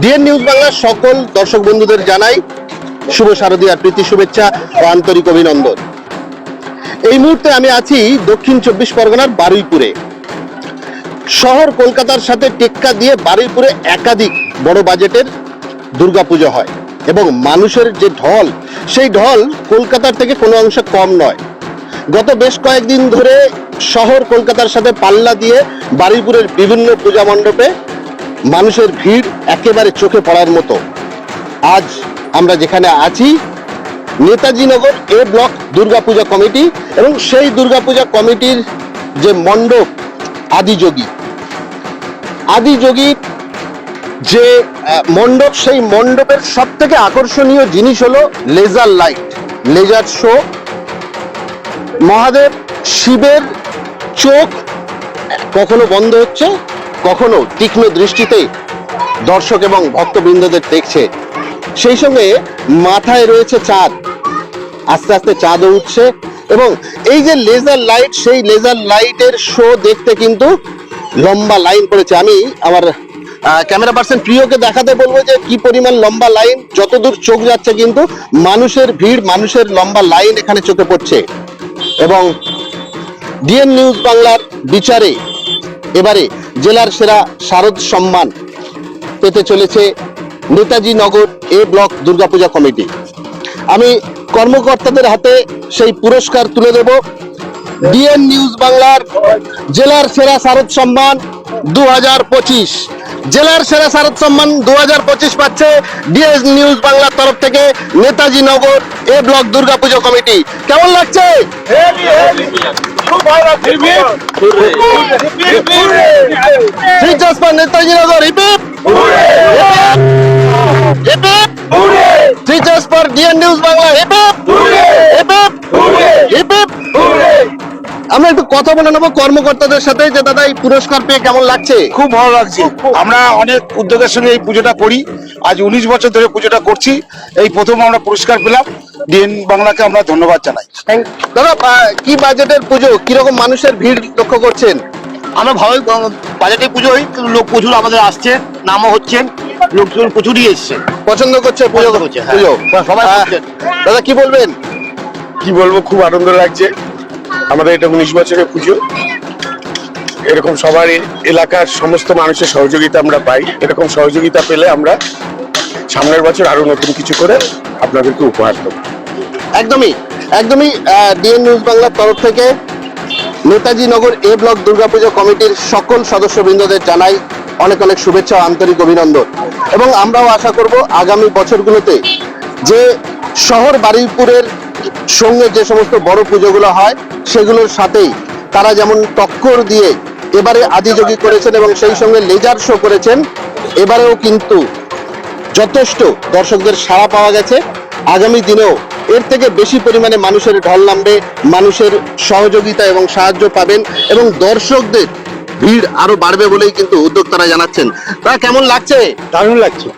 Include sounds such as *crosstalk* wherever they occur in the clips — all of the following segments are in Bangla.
ডিএন নিউজ বাংলার সকল দর্শক বন্ধুদের জানাই শুভ শারদীয়ার প্রীতি শুভেচ্ছা ও আন্তরিক অভিনন্দন। এই মুহূর্তে আমি আছি দক্ষিণ চব্বিশ পরগনার বারুইপুরে। শহর কলকাতার সাথে টেক্কা দিয়ে বারুইপুরে একাধিক বড় বাজেটের দুর্গাপুজো হয় এবং মানুষের যে ঢল, সেই ঢল কলকাতার থেকে কোনো অংশে কম নয়। গত বেশ কয়েকদিন ধরে শহর কলকাতার সাথে পাল্লা দিয়ে বারুইপুরের বিভিন্ন পূজা মণ্ডপে মানুষের ভিড় একেবারে চোখে পড়ার মতো। আজ আমরা যেখানে আছি, Netaji Nagar, A block Durga Puja committee এবং সেই দুর্গাপূজা কমিটির যে মণ্ডপ আদিযোগী আদিযোগীর যে মণ্ডপ, সেই মণ্ডপের সব থেকে আকর্ষণীয় জিনিস হলো laser light laser show Mahadev, শিবের চোখ কখনো বন্ধ হচ্ছে কখনো তীক্ষ্ণ দৃষ্টিতে দর্শক এবং ভক্তবৃন্দদের দেখছে। সেই সঙ্গে মাথায় রয়েছে চাঁদ। আস্তে আস্তে চাঁদও উঠছে এবং এই যে লেজার লাইট সেই লেজার লাইটের শো দেখতে কিন্তু লম্বা লাইন পড়েছে। আমি আমার ক্যামেরা পার্সন প্রিয়কে দেখাতে বলব যে কি পরিমাণ লম্বা লাইন যতদূর চোখ যাচ্ছে কিন্তু মানুষের ভিড়, মানুষের লম্বা লাইন এখানে চোখে পড়ছে। এবং ডিএন নিউজ বাংলার বিচারে এবারে জেলার সেরা শারদ সম্মান পেতে চলেছে Netaji Nagar A block Durga Puja committee. আমি কর্মকর্তাদের হাতে সেই পুরস্কার তুলে দেব। ডিএন নিউজ বাংলার জেলার সেরা শারদ সম্মান দু হাজার পঁচিশ। জেলার সেরা শারদ সম্মান দু হাজার পঁচিশ পাচ্ছে ডিএস নিউজ বাংলার তরফ থেকে Netaji Nagar A block Durga Puja committee. কেমন লাগছে? আমরা একটু কথা বলে নেব কর্মকর্তাদের সাথে যে দাদা এই পুরস্কার পেয়ে কেমন লাগছে? খুব ভালো লাগছে। আমরা অনেক উদ্যোগের সঙ্গে এই পুজোটা করি। আজ উনিশ বছর ধরে পুজোটা করছি। এই প্রথম আমরা পুরস্কার পেলাম। ডিএন বাংলাকে আমরা ধন্যবাদ জানাই। দাদা আহ, কি বাজেটের পুজো? কীরকম মানুষের ভিড় লক্ষ্য করছেন? আমরা ভালোই বাজেটে পুজো হই লোক প্রচুর আমাদের আসছে নামও হচ্ছেন লোকজন প্রচুরই এসছে। পছন্দ করছে পুজো? করছে, হ্যাঁ। পুজো? সবাই দাদা কি বলবেন? কি বলব খুব আনন্দ লাগছে। আমাদের এটা উনিশ বছরের পুজো। এরকম সবার এলাকার সমস্ত মানুষের সহযোগিতা আমরা পাই। এরকম সহযোগিতা পেলে আমরা সামনের বছর আরও নতুন কিছু করে আপনাদেরকে উপহার দেবো। একদমই একদমই ডিএন নিউজ বাংলার তরফ থেকে নেতাজি নগর এ ব্লক দুর্গাপুজো কমিটির সকল সদস্যবৃন্দদের জানাই অনেক অনেক শুভেচ্ছা আন্তরিক অভিনন্দন। এবং আমরাও আশা করব আগামী বছরগুলোতে যে শহর বারুইপুরের সঙ্গে যে সমস্ত বড় পুজোগুলো হয়, সেগুলোর সাথেই তারা যেমন টক্কর দিয়ে এবারে আদিযোগী করেছেন এবং সেই সঙ্গে লেজার শো করেছেন, এবারেও কিন্তু যথেষ্ট দর্শকদের সাড়া পাওয়া গেছে। আগামী দিনেও এর থেকে বেশি পরিমাণে মানুষের ঢল নামবে মানুষের সহযোগিতা এবং সাহায্য পাবেন এবং দর্শকদের ভিড় আরও বাড়বে বলেই কিন্তু উদ্যোক্তারা জানাচ্ছেন। তা কেমন লাগছে? দারুণ লাগছে।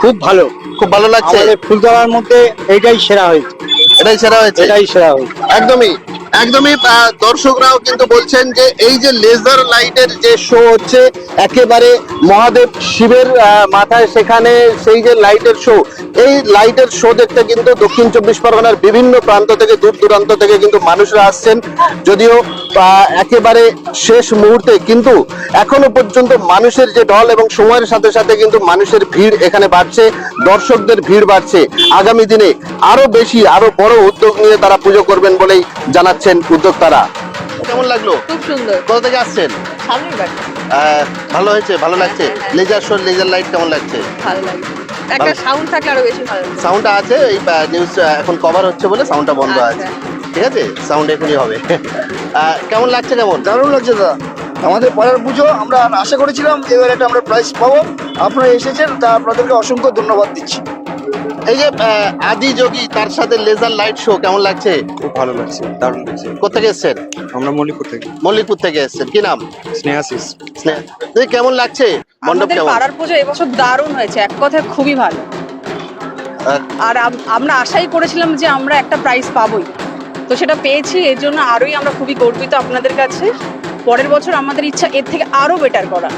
খুব ভালো। খুব ভালো লাগছে? ফুলতলার মধ্যে এটাই সেরা হয়েছে। এটাই সেরা হয়েছে? এটাই সেরা হয়েছে। একদমই। একদমই দর্শকরাও কিন্তু বলছেন যে এই যে লেজার লাইটের যে শো হচ্ছে, একেবারে মহাদেব শিবের মাথায় সেখানে সেই যে লাইটের শো এই লাইটের শো দেখতে কিন্তু দক্ষিণ চব্বিশ পরগনার বিভিন্ন প্রান্ত থেকে, দূর দূরান্ত থেকে কিন্তু মানুষরা আসছেন। যদিও একেবারে শেষ মুহূর্তে কিন্তু এখনও পর্যন্ত মানুষের যে ঢল এবং সময়ের সাথে সাথে কিন্তু মানুষের ভিড় এখানে বাড়ছে, দর্শকদের ভিড় বাড়ছে। আগামী দিনে আরও বেশি, আরও বড় উদ্যোগ নিয়ে তারা পুজো করবেন বলেই জানাচ্ছেন উদ্যোক্তারা। কেমন লাগল? খুব সুন্দর। কোথা থেকে আসছেন? ভালো হয়েছে? ভালো লাগছে। লেজার শো লেজার লাইট কেমন লাগছে? ভালো একটা সাউন্ড থাকলে আরও বেশি ভালো সাউন্ডটা আছে এই নিউজ এখন কভার হচ্ছে বলে সাউন্ডটা বন্ধ আচ্ছা। আছে। ঠিক আছে? সাউন্ড এখনই হবে। *laughs* কেমন লাগছে কেমন? দারুণ লাগছে দাদা। আমাদের পাড়ার পুজো আমরা আশা করেছিলাম এবার একটা আমরা প্রাইজ পাবো। আপনারা এসেছেন তা আপনাদেরকে অসংখ্য ধন্যবাদ দিচ্ছি। এই যে আদি যোগী তার সাথে লেজার লাইট শো কেমন লাগছে? ভালো লাগছে দারুণ লাগছে। কোথেকে এসছেন? আমরা মল্লিকপুর থেকে। মল্লিকপুর থেকে এসেছেন কি নাম? স্নেহাশিস। স্নেহা। এই কেমন লাগছে? মণ্ডপ আমাদের কেমন? পাড়ার পুজো এবছর দারুণ হয়েছে এক কথায় খুবই ভালো। আর আম- আমরা আশাই করেছিলাম যে আমরা একটা প্রাইজ পাবোই। তো সেটা পেয়েছি এর জন্য আরোই আমরা খুবই গর্বিত আপনাদের কাছে। পরের বছর আমাদের ইচ্ছা এর থেকে আরও বেটার করা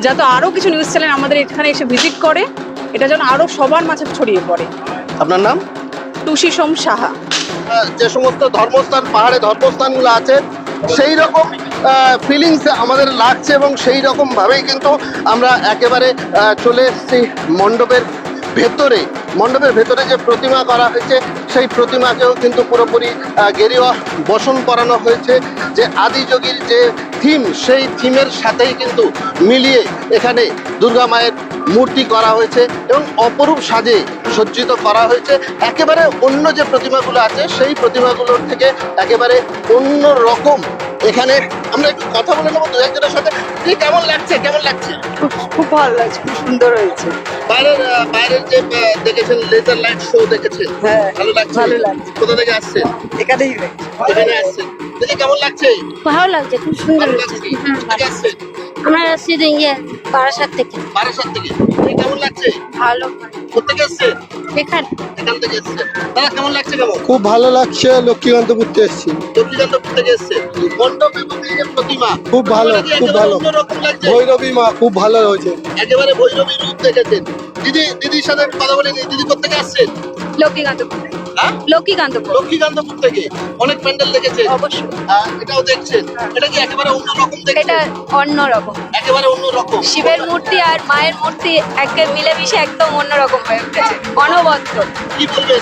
যাতে আরও কিছু নিউজ চ্যানেল আমাদের এখানে এসে ভিজিট করে এটা যেন আরও সবার মাঝে ছড়িয়ে পড়ে। আপনার নাম? টুসি সোম সাহা। যে সমস্ত ধর্মস্থান, পাহাড়ে ধর্মস্থানগুলো আছে, সেই রকম ফিলিংস আমাদের লাগছে এবং সেই রকমভাবেই কিন্তু আমরা একেবারে চলে এসেছি মণ্ডপের ভেতরে। মণ্ডপের ভেতরে যে প্রতিমা করা হয়েছে, সেই প্রতিমাকেও কিন্তু পুরোপুরি গেরিয়া বসন করানো হয়েছে। যে আদিযোগীর যে থিম, সেই থিমের সাথেই কিন্তু মিলিয়ে এখানে দুর্গা মায়ের মূর্তি করা হয়েছে এবং অপরূপ সাজে সজ্জিত করা হয়েছে। একেবারে অন্য যে প্রতিমাগুলো আছে, সেই প্রতিমাগুলোর থেকে একেবারে অন্য রকম এখানে আমরা একটু কথা বলে নেব দু একজনের সাথে। কি কেমন লাগছে? কেমন লাগছে? খুব খুব ভালো লাগছে খুব সুন্দর হয়েছে। বাইরের আহ, বাইরের যে আহ, দেখেছেন লেজার লাইট শো দেখেছেন? হ্যাঁ ভালো লাগছে? ভালো লাগছে। কোথা থেকে আসছেন? এখানেই এখানে আসছেন। দেখে কেমন লাগছে? ভালো লাগছে খুব সুন্দর ভালো লাগছে। থেকে আসছেন আমরা আসছি তো ইয়ে বারাসাত থেকে। বারাসাত থেকে। কেমন লাগছে? ভালো। কোথেকে আসছেন এখানে। এখান থেকে এসছেন দাদা কেমন লাগছে কেমন? খুব ভালো লাগছে লক্ষ্মীকান্তপুর থেকে এসেছি। লক্ষ্মীকান্তপুর থেকে এসছেন মণ্ডপ প্রতিমা। খুব ভালো, খুব ভালো। ভৈরবী মা খুব ভালো হয়েছে। একেবারে ভৈরবী রূপ দেখেছেন। দিদি দিদির সাথে একটু কথা বলে দিদি কোথেকে আসছেন লক্ষ্মীকান্তপুর। হ্যাঁ? লক্ষ্মীকান্তপুর। লক্ষ্মীকান্তপুর থেকে। অনেক প্যান্ডেল দেখেছেন। অবশ্যই। আহ, এটাও দেখছেন। এটা কি একেবারে অন্যরকম দেখছেন? এটা অন্যরকম। একেবারে অন্যরকম। শিবের মূর্তি আর মায়ের মূর্তি একে মিলেমিশে একদম অন্যরকম হয়ে উঠেছে। অনবদ্য। কি বলবেন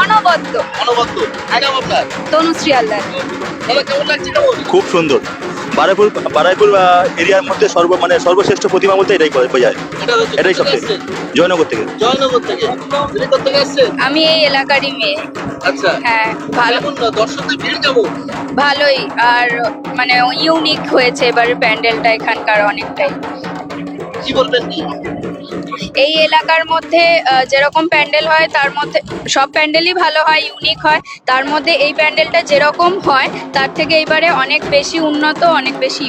অনবদ্য। অনবদ্য। আগাম আপনার? তনুশ্রী আল্লাহ কেমন লাগছে কেমন খুব সুন্দর। বারাইপুর বারাইপুর এরিয়ার মধ্যে সর্ব মানে সর্বশ্রেষ্ঠ প্রতিমা বলতে এটাই বোঝা- বোঝায়। এটাই সবচেয়ে জয়নগর থেকে। জয়নগর থেকে? আমি এই এলাকারই মেয়ে। আচ্ছা। হ্যাঁ ভালো। দর্শকদের ভিড় কেমন? ভালোই। আর মানে ইউনিক হয়েছে এবারে প্যান্ডেলটা এখানকার অনেকটাই। কি বলবেন? এই এলাকার মধ্যে যেরকম প্যান্ডেল হয় তার মধ্যে সব প্যান্ডেলই ভালো হয় ইউনিক হয়। তার মধ্যে এই প্যান্ডেলটা যেরকম হয় তার থেকে এবারে অনেক বেশি উন্নত অনেক বেশি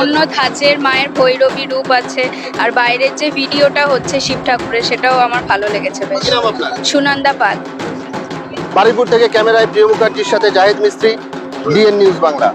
অন্য ধাঁচের মায়ের ভৈরবী রূপ আছে। আর বাইরের যে ভিডিওটা হচ্ছে শিব ঠাকুরের সেটাও আমার ভালো লেগেছে বেশ। কি নাম আপনার? সুনন্দা পাল। বারুইপুর থেকে ক্যামেরায় প্রিয় মুখার্জির সাথে জাহেদ মিস্ত্রি ডিএন নিউজ বাংলা।